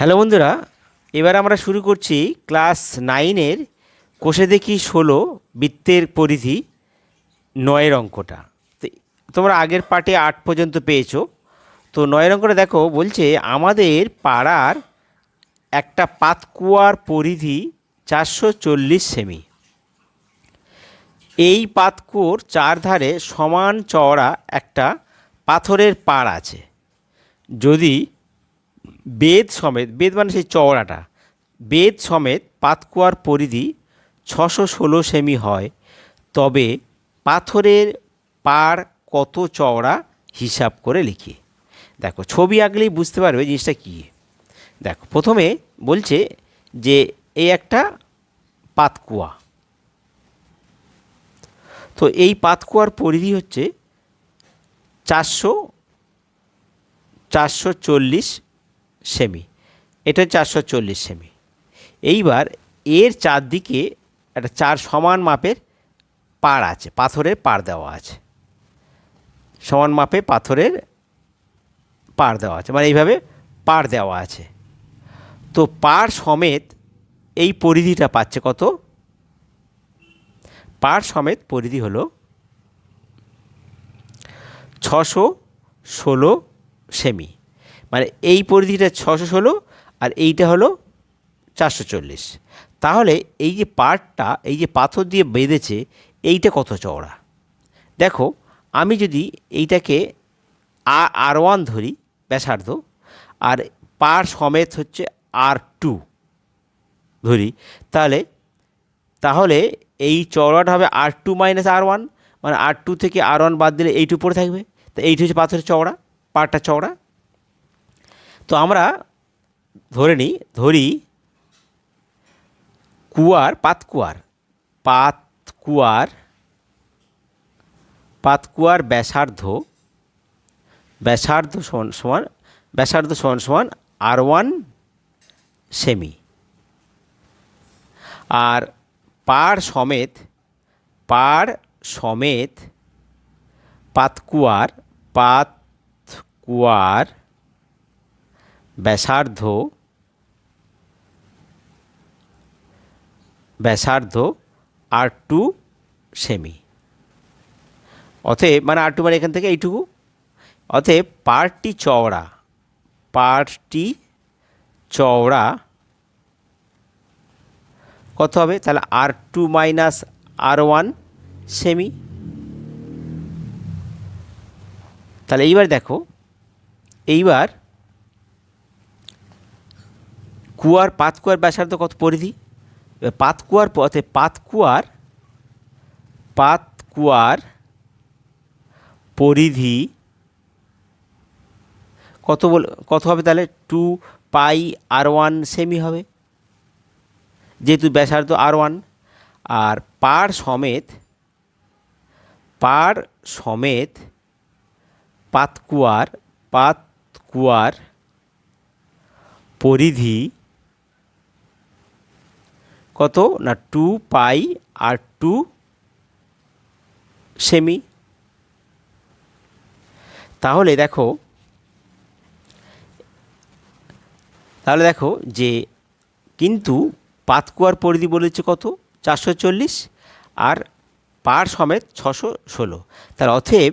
Hello বন্ধুরা, এবার আমরা শুরু করছি ক্লাস নাইনের কোষে দেখি ষোলো বৃত্তের পরিধি নয়ের অঙ্কটা। তোমরা আগের পার্টে আট পর্যন্ত পেয়েছ। তো নয়ের অঙ্কটা দেখো, বলছে আমাদের পাড়ার একটা পাতকুয়ার পরিধি চারশো চল্লিশ সেমি। এই পাতকুয়োর চারধারে সমান চওড়া একটা পাথরের পাড় আছে। যদি বেদ সমেত, বেদ মানে সেই চওড়াটা। বেদ সমেত পাতকুয়ার পরিধি ছশো ষোলো সেমি হয়। তবে পাথরের পাড় কত চওড়া হিসাব করে লিখি। দেখো, ছবি আঁকলেই বুঝতে পারবে জিনিসটা কী। দেখো, প্রথমে বলছে যে এই একটা পাতকুয়া। তো এই পাতকুয়ার পরিধি হচ্ছে চারশো চারশো চল্লিশ সেমি। এটা চারশো চল্লিশ সেমি। এইবার এর চারদিকে একটা চার সমান মাপের পাড় আছে, পাথরের পাড় দেওয়া আছে। সমান মাপে পাথরের পাড় দেওয়া আছে মানে এইভাবে পাড় দেওয়া আছে। তো পাড় সমেত এই পরিধিটা পাচ্ছে কত? পাড় সমেত পরিধি হলো ছশো ষোলো সেমি। মানে এই পরিধিটা ছশো ষোলো আর এইটা হলো চারশো চল্লিশ। তাহলে এই যে পার্টটা এই যে পাথর দিয়ে বেঁধেছে, এইটা কত চওড়া? দেখো, আমি যদি এইটাকে আর ওয়ান ধরি, ব্যাসার্ধ, আর পার সমেত হচ্ছে আর টু ধরি, তাহলে তাহলে এই চওড়াটা হবে r two minus r one মানে আর টু থেকে আর ওয়ান বাদ দিলে এইটু পড়ে থাকবে, তো এইটু হচ্ছে পাথরের চওড়া, পাড়টা চওড়া তো আমরা ধরে নিই, ধরি কুয়ার পাতকুয়ার পাতকুয়ার পাতকুয়ার ব্যাসার্ধ ব্যাসার্ধ সমান সমান, ব্যাসার্ধ সমান সমান আর ওয়ান সেমি। আর পাড় সমেত পাড় সমেত পাতকুয়ার পাতকুয়ার ব্যাসার্ধ ব্যাসার্ধ আর টু সেমি অতএব মানে আর টু মানে এখান থেকে এইটুকু। অতএব পার্টটি চওড়া পার্টটি চওড়া কত হবে? তাহলে r two minus r one semi তাহলে এইবার দেখো, এইবার কুয়ার পাতকুয়ার ব্যাসার্ধ কত পরিধি? এবার পাতকুয়ার পথে পাতকুয়ার পাতকুয়ার পরিধি কত বল কত হবে তাহলে? টু পাই আর ওয়ান সেমি হবে। যেহেতু ব্যাসার্ধ আর ওয়ান আর পার সমেত পার সমেত পাতকুয়ার পাতকুয়ার পরিধি কত? না, টু পাই আর টু সেমি। তাহলে দেখো তাহলে দেখো যে কিন্তু পাতকুয়ার পরিধি বলেছে কত? চারশো চল্লিশ আর পার সমেত ছশো ষোলো। তার অথেব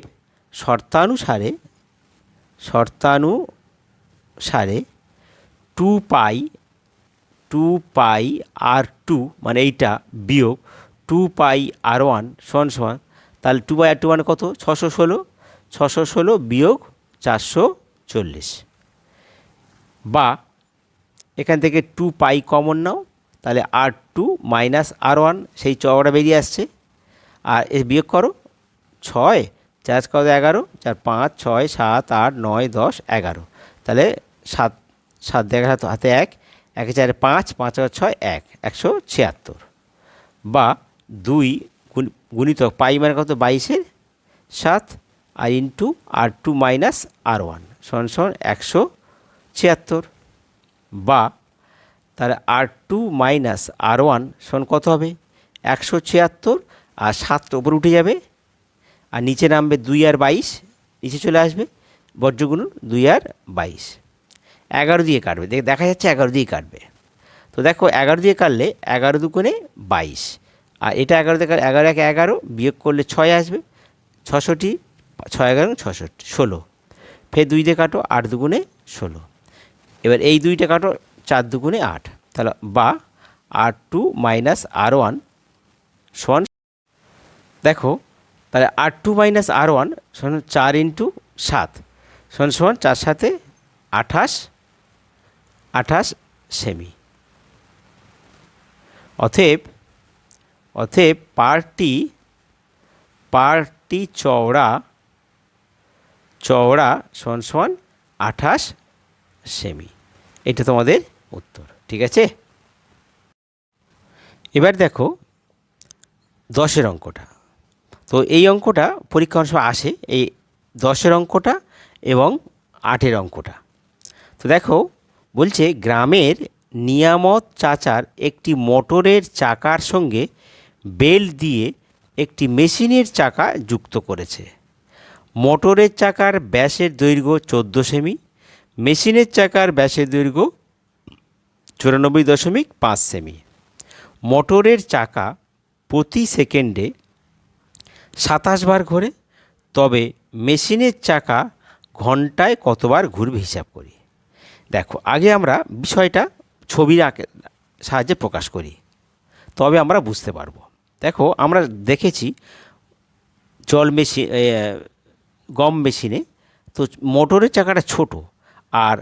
শর্তানুসারে শর্তানুসারে two pi two pi r two মানে এইটা বিয়োগ টু পাই আর ওয়ান সমান সমান, তাহলে টু পাই আর টু মানে কত? ছশো ষোলো। ছশো ষোলো বিয়োগ চারশো চল্লিশ। বা এখান থেকে টু পাই কমন নাও, তাহলে r two minus r one, সেই চওড়া বেরিয়ে আসছে। আর এ বিয়োগ করো, ছয়, চার কত এগারো? চার পাঁচ, ছয়, সাত, আট, নয়, দশ, এগারো। তাহলে সাত সাত দেখা হাতে এক একে চারে পাঁচ পাঁচ হাজার ছয়, এক, একশো ছিয়াত্তর। বা দুই গুণিতক পাই মানে কত? বাইশের। সাত আর into r two minus r one সমান সমান একশো ছিয়াত্তর। বা তাহলে r two minus r one সমান কত হবে? একশো ছিয়াত্তর আর সাতটা উপরে উঠে যাবে। আর নিচে নামবে দুই আর বাইশ, নিচে চলে আসবে। বর্জ্যগুণ দুই আর বাইশ। এগারো দিয়ে কাটবে। দেখ- যাচ্ছে এগারো দিয়ে কাটবে। তো দেখো, এগারো দিয়ে কাটলে এগারো দুগুণে বাইশ। আর এটা এগারো দিয়ে এগারো, এক এগারো বিয়োগ করলে ছয় আসবে। ছশোটি ছয় এগারো, ছষট্টি, ষোলো। ফের দুই দিয়ে কাটো, আট দুগুণে ষোলো। এবার এই দুইটা কাটো, চার দুগুণে আট। তাহলে বা r two minus r one সমান দেখো, তাহলে r two minus r one সমান চার ইন্টু সাত। সমান সমান চার সাথে আঠাশ আঠাশ সেমি। অতএব অতএব পারটি পারটি চওড়া চওড়া সমান সমান আঠাশ সেমি। এটা তোমাদের উত্তর, ঠিক আছে? এবার দেখো দশের অঙ্কটা। তো এই অঙ্কটা পরীক্ষা সময় আসে, এই দশের অঙ্কটা এবং আটের অঙ্কটা। তো দেখো বলছে, গ্রামের নিয়ামত চাচার একটি মোটরের চাকার সঙ্গে বেল্ট দিয়ে একটি মেশিনের চাকা যুক্ত করেছে। মোটরের চাকার ব্যাসের দৈর্ঘ্য চোদ্দ সেমি, মেশিনের চাকার ব্যাসের দৈর্ঘ্য চুরানব্বই দশমিক পাঁচ সেমি। মোটরের চাকা প্রতি সেকেন্ডে সাতাশ বার ঘোরে, তবে মেশিনের চাকা ঘন্টায় কতবার ঘুরবে হিসাব করি। দেখো, আগে আমরা বিষয়টা ছবির আঁকে, সাহায্যে প্রকাশ করি। তবে আমরা বুঝতে পারব। দেখো, আমরা দেখেছি জল মেশিন গম মেশিনে তো মোটরের চাকাটা ছোট আর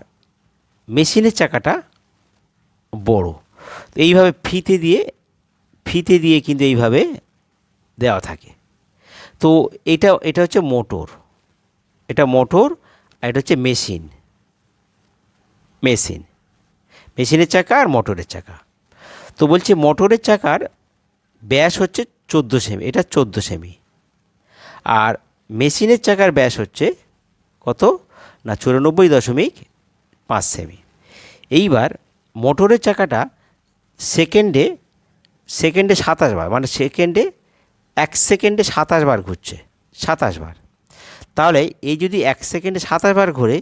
মেশিনের চাকাটা বড়। তো এইভাবে ফিতে দিয়ে ফিতে দিয়ে কিন্তু এইভাবে দেওয়া থাকে। তো এটা এটা হচ্ছে মোটর। এটা মোটর আর এটা হচ্ছে মেশিন। মেশিন। মেশিনের চাকা আর মোটরের চাকা। তো বলছে মোটরের চাকার ব্যাস হচ্ছে চোদ্দ সেমি, এটা চোদ্দ সেমি। আর মেশিনের চাকার ব্যাস হচ্ছে কত? না, চুরানব্বই দশমিক পাঁচ সেমি। এইবার মোটরের চাকাটা সেকেন্ডে সেকেন্ডে সাতাশ বার মানে সেকেন্ডে, এক সেকেন্ডে সাতাশ বার ঘুরছে, সাতাশ বার। তাহলে এই যদি এক সেকেন্ডে সাতাশ বার ঘুরে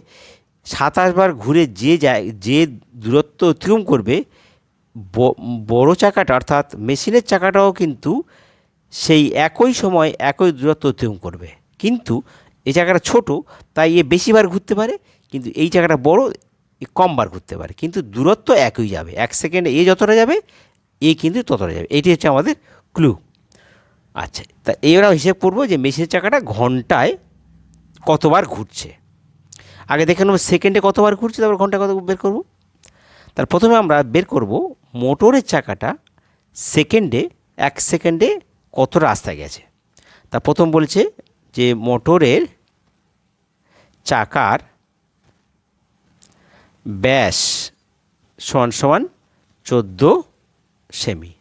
সাতাশ বার ঘুরে যে যায়, যে দূরত্ব অতিক্রম করবে বড় চাকাটা অর্থাৎ মেশিনের চাকাটাও কিন্তু সেই একই সময় একই দূরত্ব অতিক্রম করবে। কিন্তু এই চাকাটা ছোট, তাই এ বেশিবার ঘুরতে পারে, কিন্তু এই চাকাটা বড় কমবার ঘুরতে পারে। কিন্তু দূরত্ব একই যাবে, এক সেকেন্ডে এ যতটা যাবে, এ কিন্তু ততটা যাবে। এটি হচ্ছে আমাদের ক্লু। আচ্ছা তা এবার হিসেব করব যে মেশিনের চাকাটা ঘন্টায় কতবার ঘুরছে। আগে দেখে নেব সেকেন্ডে কতবার ঘুরছে, তারপর ঘণ্টা কত বের করব। তার প্রথমে আমরা বের করব মোটরের চাকাটা সেকেন্ডে এক সেকেন্ডে কত রাস্তায় গেছে। তা প্রথম বলছে যে মোটরের চাকার ব্যাস সমান সমান চোদ্দ সেমি।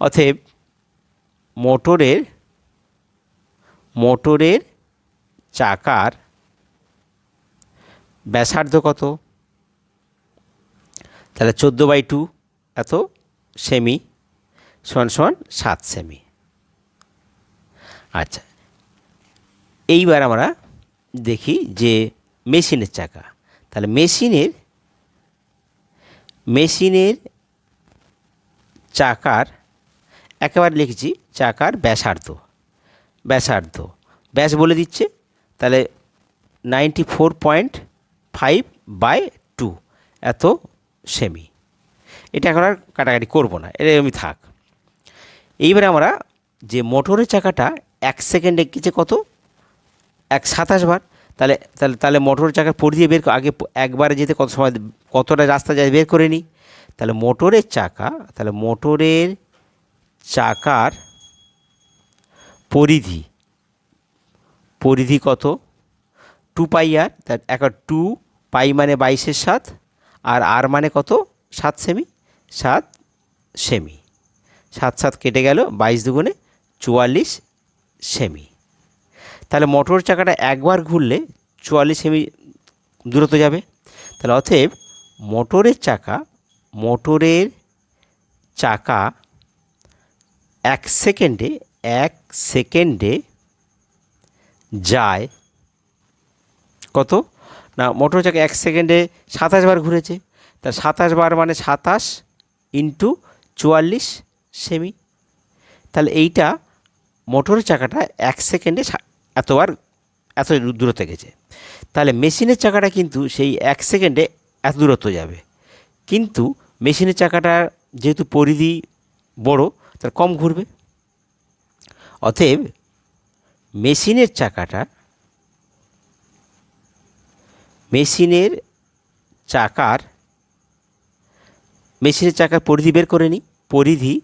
অতএব মোটরের মোটরের চাকার ব্যাসার্ধ কত? তাহলে চোদ্দ বাই টু এত সেমি সমান সমান সাত সেমি। আচ্ছা এইবার আমরা দেখি যে মেশিনের চাকা, তাহলে মেশিনের মেশিনের চাকার, একেবারে লিখেছি চাকার ব্যাসার্ধ ব্যাসার্ধ, ব্যাস বলে দিচ্ছে তাহলে ninety four point five by two এত সেমি এটা এখন আর কাটাকাটি করব না আমি থাক। এইবারে আমরা যে মোটরের চাকাটা এক সেকেন্ডে গেছে কত? এক সাতাশ বার। তাহলে তাহলে তাহলে মোটর চাকার পর দিয়ে বের আগে একবারে যেতে কত সময় কতটা রাস্তা যায় বের করে নিই তাহলে মোটরের চাকা, তাহলে মোটরের চাকার পরিধি পরিধি কত? টু পাই আর তার একটা টু পাই মানে বাইশের সাত, আর আর মানে কত? সাত সেমি সাত সেমি সাত সাত কেটে গেল, বাইশ দুগুণে চুয়াল্লিশ সেমি তাহলে মোটর চাকাটা একবার ঘুরলে চুয়াল্লিশ সেমি দূরত্ব যাবে। তাহলে অতএব মোটরের চাকা মোটরের চাকা এক সেকেন্ডে এক সেকেন্ডে যায়। কত? না মোটর চাকা এক সেকেন্ডে সাতাশ বার ঘুরেছে। তা সাতাশ বার মানে সাতাশ ইন্টু চুয়াল্লিশ সেমি তাহলে এইটা মোটর চাকাটা এক সেকেন্ডে এতবার, এত দূরত্বে গেছে। তাহলে মেশিনের চাকাটা কিন্তু সেই এক সেকেন্ডে এত দূরত্ব যাবে। কিন্তু মেশিনের চাকাটা যেহেতু পরিধি বড় তার কম ঘুরবে। অতএব মেশিনের চাকাটা, মেশিনের চাকার মেশিনের চাকার পরিধি বের করে নিই। পরিধি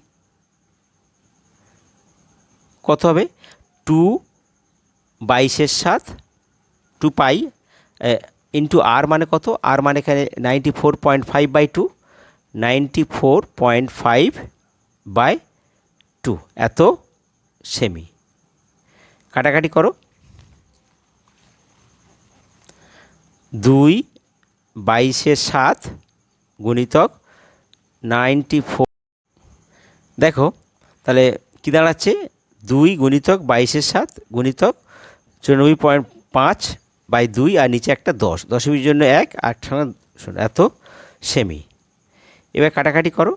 কত হবে? টু বাইশের সাত, টু পাই ইন্টু আর মানে কত? আর মানে এখানে ninety four point five by two ninety four point five by two এত সেমি। কাটাকাটি করো। দুই বাইশে সাত গুণিতক নাইনটি ফোর। দেখো, তাহলে কী দাঁড়াচ্ছে? দুই গুণিতক বাইশের সাত গুণিতক চুরানব্বই পয়েন্ট পাঁচ বাই দুই আর নিচে একটা দশ। দশমীর জন্য এক, আর শোনো এত সেমি। এবার কাটাকাটি করো।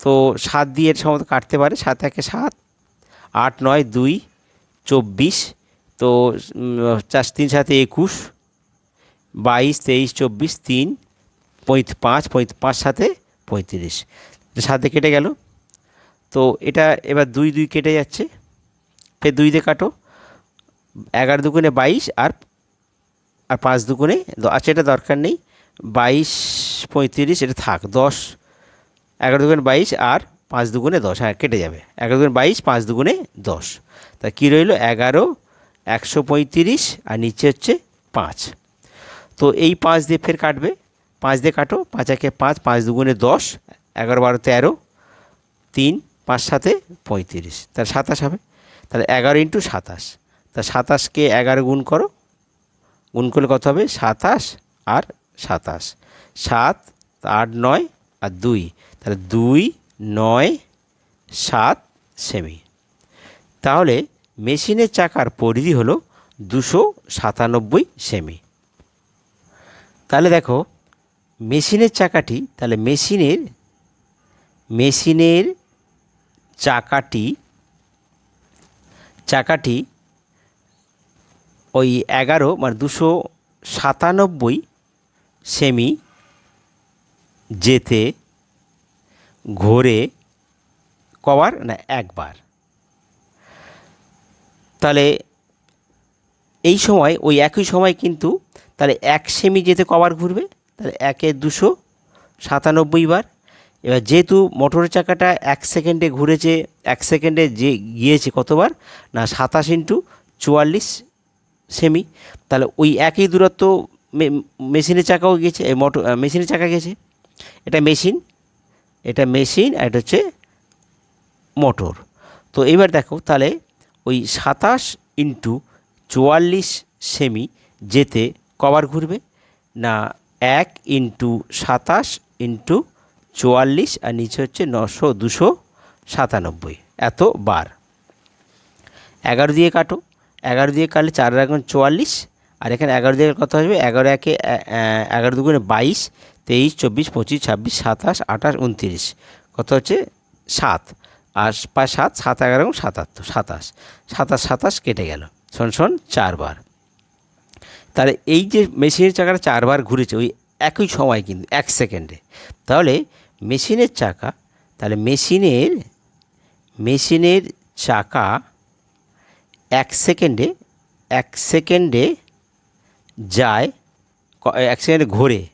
তো সাত দিয়ে এর সম্ভবত কাটতে পারে, সাত একে সাত, আট নয় দুই চব্বিশ, তো চার, তিন সাথে একুশ, বাইশ, তেইশ, চব্বিশ, তিন, পঁয়ত, পাঁচ পঁয়ত, পাঁচ সাথে পঁয়ত্রিশ। সাথে কেটে গেল। তো, এটা এবার দুই দুই কেটে যাচ্ছে। ফের দুই দিয়ে কাটো। এগারো দুগুণে বাইশ আর আর পাঁচ দুগুণে আচ্ছা এটা দরকার নেই। বাইশ, পঁয়ত্রিশ, এটা থাক, দশ। এগারো দুগুণে বাইশ আর পাঁচ দুগুণে দশ হ্যাঁ কেটে যাবে। এগারো দুগুণে বাইশ, পাঁচ দুগুণে দশ। তা কী রইল? এগারো, একশো পঁয়ত্রিশ, আর নিচে হচ্ছে পাঁচ। তো এই পাঁচ দিয়ে ফের কাটবে। পাঁচ দিয়ে কাটো, পাঁচ একে পাঁচ পাঁচ দুগুণে দশ, এগারো বারো তেরো, তিন, পাঁচ সাথে পঁয়ত্রিশ। তাহলে সাতাশ হবে। তাহলে এগারো ইন্টু সাতাশ। তা সাতাশকে এগারো গুণ করো। গুণ করলে কত হবে? সাতাশ আর সাতাশ। সাত, আট, নয় আর দুই। তাহলে দুই নয়, সাত, সেমি। তাহলে মেশিনের চাকার পরিধি হলো দুশো সাতানব্বই সেমি। তাহলে দেখো, মেশিনের চাকাটি, তাহলে মেশিনের মেশিনের চাকাটি চাকাটি ওই এগারো মানে দুশো সাতানব্বই সেমি যেতে ঘোরে কবার না, একবার। তাহলে এই সময়, ওই একই সময় কিন্তু তাহলে এক সেমি যেতে কবার ঘুরবে, তাহলে একে দুশো সাতানব্বই বার। এবার যেহেতু মোটরের চাকাটা এক সেকেন্ডে ঘুরেছে, এক সেকেন্ডে যে গিয়েছে কতবার, না সাতাশ ইন্টু চুয়াল্লিশ সেমি, তাহলে ওই একই দূরত্ব মেশিনের চাকাও এই মোটর মেশিনের চাকা গেছে এটা মেশিন এটা মেশিন আর এটা হচ্ছে মোটর। তো এবার দেখো তাহলে ওই সাতাশ ইন্টু চুয়াল্লিশ সেমি যেতে কবার ঘুরবে? না, এক ইন্টু সাতাশ ইন্টু চুয়াল্লিশ আর নিচে হচ্ছে নশো দুশো সাতানব্বই। এত বার। এগারো দিয়ে কাটো। এগারো দিয়ে কাটলে চার এখন চুয়াল্লিশ। আর এখানে এগারো দিয়ে কত আসবে? এগারো একে এগারো দুগুণে বাইশ তেইশ, চব্বিশ, পঁচিশ, ছাব্বিশ, সাতাশ, আঠাশ, উনত্রিশ। কত হচ্ছে? সাত। আর পাঁচ, সাত সাত, এগারো সাতাত্তর, সাতাশ। সাতাশ সাতাশ কেটে গেল। শোন শোন, চারবার। তাহলে এই যে মেশিনের চাকাটা চারবার ঘুরেছে, ওই একই সময় কিন্তু, এক সেকেন্ডে। তাহলে মেশিনের চাকা, তাহলে মেশিনের মেশিনের চাকা এক সেকেন্ডে এক সেকেন্ডে যায় এক সেকেন্ডে ঘোরে।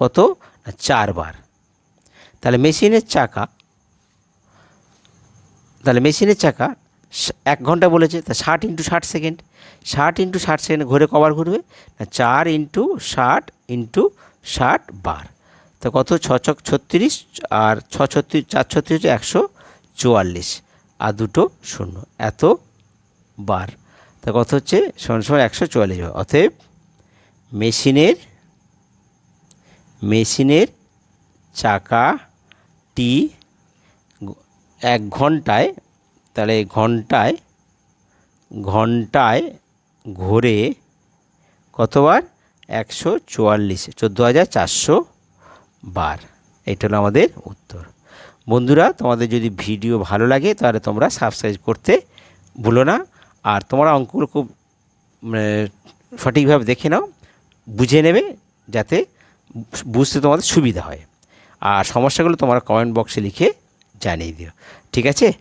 কত? না চারবার তাহলে মেশিনের চাকা, তাহলে মেশিনের চাকা এক ঘণ্টা বলেছে, তা ষাট ইন্টু ষাট সেকেন্ড। ষাট ইন্টু ষাট সেকেন্ড ঘুরে কবার ঘুরবে, না চার ইন্টু ষাট ইন্টু ষাট বার। তা কত? ছ ছক ছত্রিশ, আর ছ ছত্রিশ, চার ছত্রিশ হচ্ছে একশো চুয়াল্লিশ, আর দুটো শূন্য। এত বার। তা কত হচ্ছে? সমান সমান একশো চুয়াল্লিশ বার। অতএব মেশিনের মেশিনের চাকাটি এক ঘন্টায় তাহলে ঘন্টায় ঘন্টায় ঘোরে কতবার? একশো চুয়াল্লিশ চোদ্দ হাজার চারশো বার। এটা হলো আমাদের উত্তর। বন্ধুরা তোমাদের যদি ভিডিও ভালো লাগে তাহলে তোমরা সাবস্ক্রাইব করতে ভুলো না। আর তোমরা অঙ্কগুলো খুব মানে, সঠিকভাবে দেখে নাও বুঝে নেবে যাতে বুঝতে তোমাদের সুবিধা হয়। আর সমস্যাগুলো তোমরা কমেন্ট বক্সে লিখে জানিয়ে দিও। ঠিক আছে?